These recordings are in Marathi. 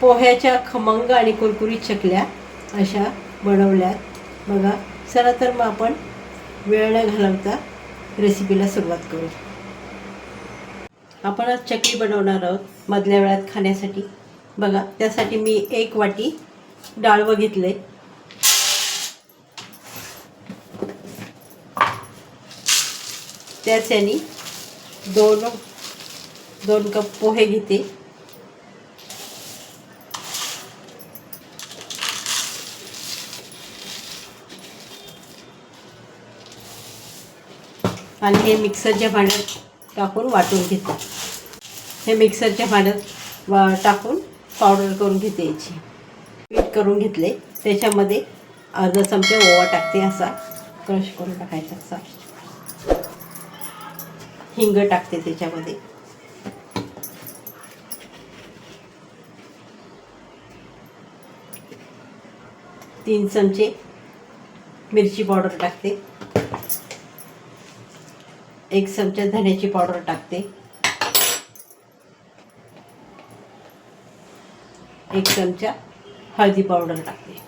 पोह्याच्या खमंग आणि कुरकुरीत चकल्या अशा बनवल्यात. बघा चला तर मग आपण वेळ न घालवता रेसिपीला सुरुवात करू. आपण आज चकली बनवणार आहोत मधल्या वेळात खाण्यासाठी. बघा त्यासाठी मी एक वाटी डाळवं घेतले त्याच याने दोन दोन कप पोहे घेते. आणि हे मिक्सरच्या भांड्यात टाकून वाटून घेते. हे मिक्सरच्या भांड्यात वा टाकून पावडर करून घेते याची. पीठ करून घेतले. त्याच्यामध्ये अर्धा चमचा ओवा टाकते असा. क्रश करून टाकायचा असा. हिंग टाकते त्याच्यामध्ये. तीन चमचे मिरची पावडर टाकते. एक चमचा धण्याची पावडर टाकते. एक चमचा हळदी पावडर टाकते.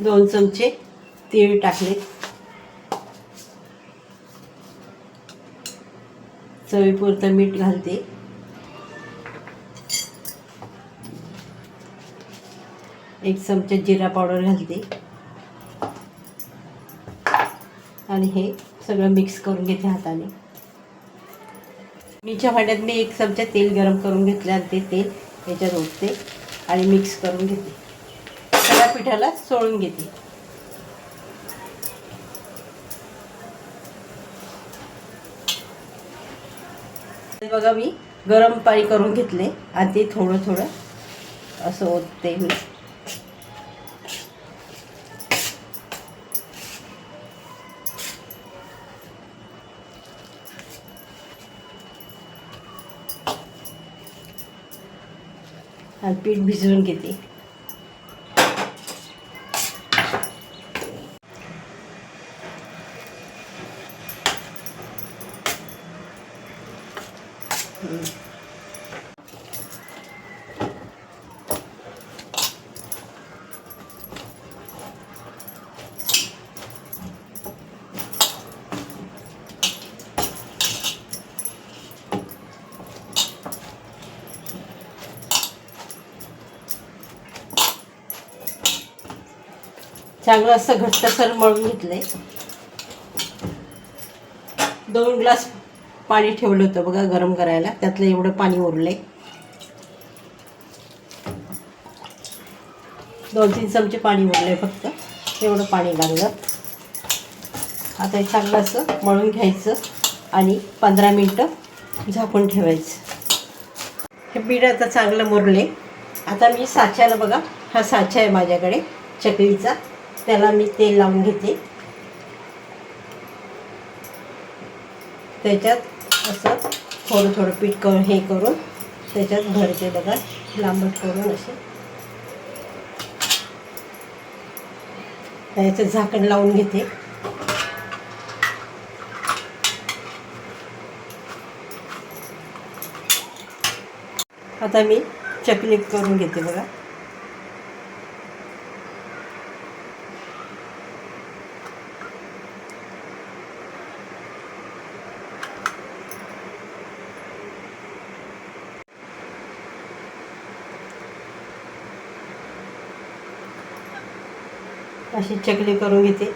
दोन चमचे तीळ टाकले. चवीपुरतं मीठ घालते. एक चमचा जिरा पावडर घालते. आणि हे सगळं मिक्स करून घेते हाताने. मीच्या भांड्यात मी एक चमचा तेल गरम करून घेतले आणि ते तेल याच्यात ओतते आणि मिक्स करून घेते. सगळ्या पिठाला सोळून घेते. बघा मी गरम पाणी करून घेतले आणि ते थोडं थोडं असं ओतते मी. आणि पीठ भिजवून घेते Mm-hmm. चांगलं असं घट्टसर मळून घेतलं आहे दोन ग्लास पाणी ठेवलं होतं बघा गरम करायला. त्यातलं एवढं पाणी उरलंय दोन तीन चमचे पाणी उरलंय फक्त. एवढं पाणी लागलं. आता हे चांगलं असं मळून घ्यायचं आणि पंधरा मिनटं झाकून ठेवायचं. हे पीठ आता चांगलं मुरले आता मी साच्याला बघा हा साचा आहे माझ्याकडे चकलीचा. त्याला मी तेल लावून घेते. त्याच्यात असं थोडं थोडं पीठ कर हे करून त्याच्यात भरते बघा लांबट करून असे. त्याचं झाकण लावून घेते. आता मी चकली करून घेते बघा. अशी चकली करून घेते.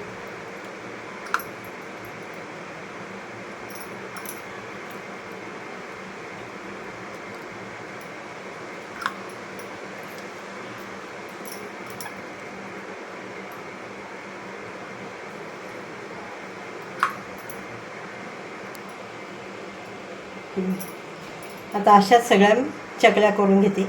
आता अशाच सगळ्या चकल्या करून घेते.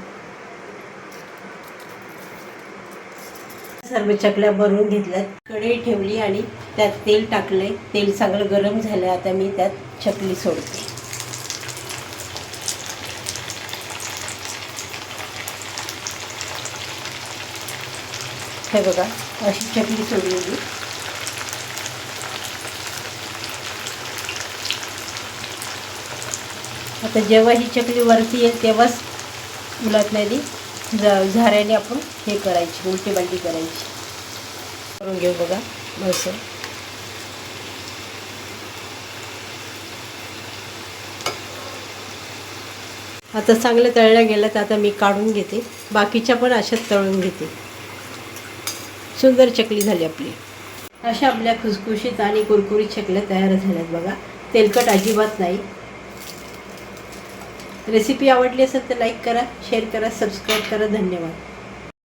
सर्व चकल्या भरून घेतल्यात. कढई ठेवली आणि त्यात तेल टाकले तेल चांगलं गरम झालं आता मी त्यात चकली सोडते. हे बघा अशी चकली सोडलेली. आता जेव्हा ही चकली वरती येईल तेव्हाच उलटण्याने झाऱ्याने आपण हे करायची उलटी बालटी करायची. करून घेऊ बघा बस आता चांगलं तळल्या गेलं तर आता मी काढून घेते. बाकीच्या पण अशाच तळून घेते. सुंदर चकली झाली आपली. अशा आपल्या खुसखुशीत आणि कुरकुरीत चकल्या तयार झाल्यात बघा. तेलकट अजिबात नाही. रेसिपी आवडली असेल तर लाईक करा शेअर करा सबस्क्राईब करा. धन्यवाद.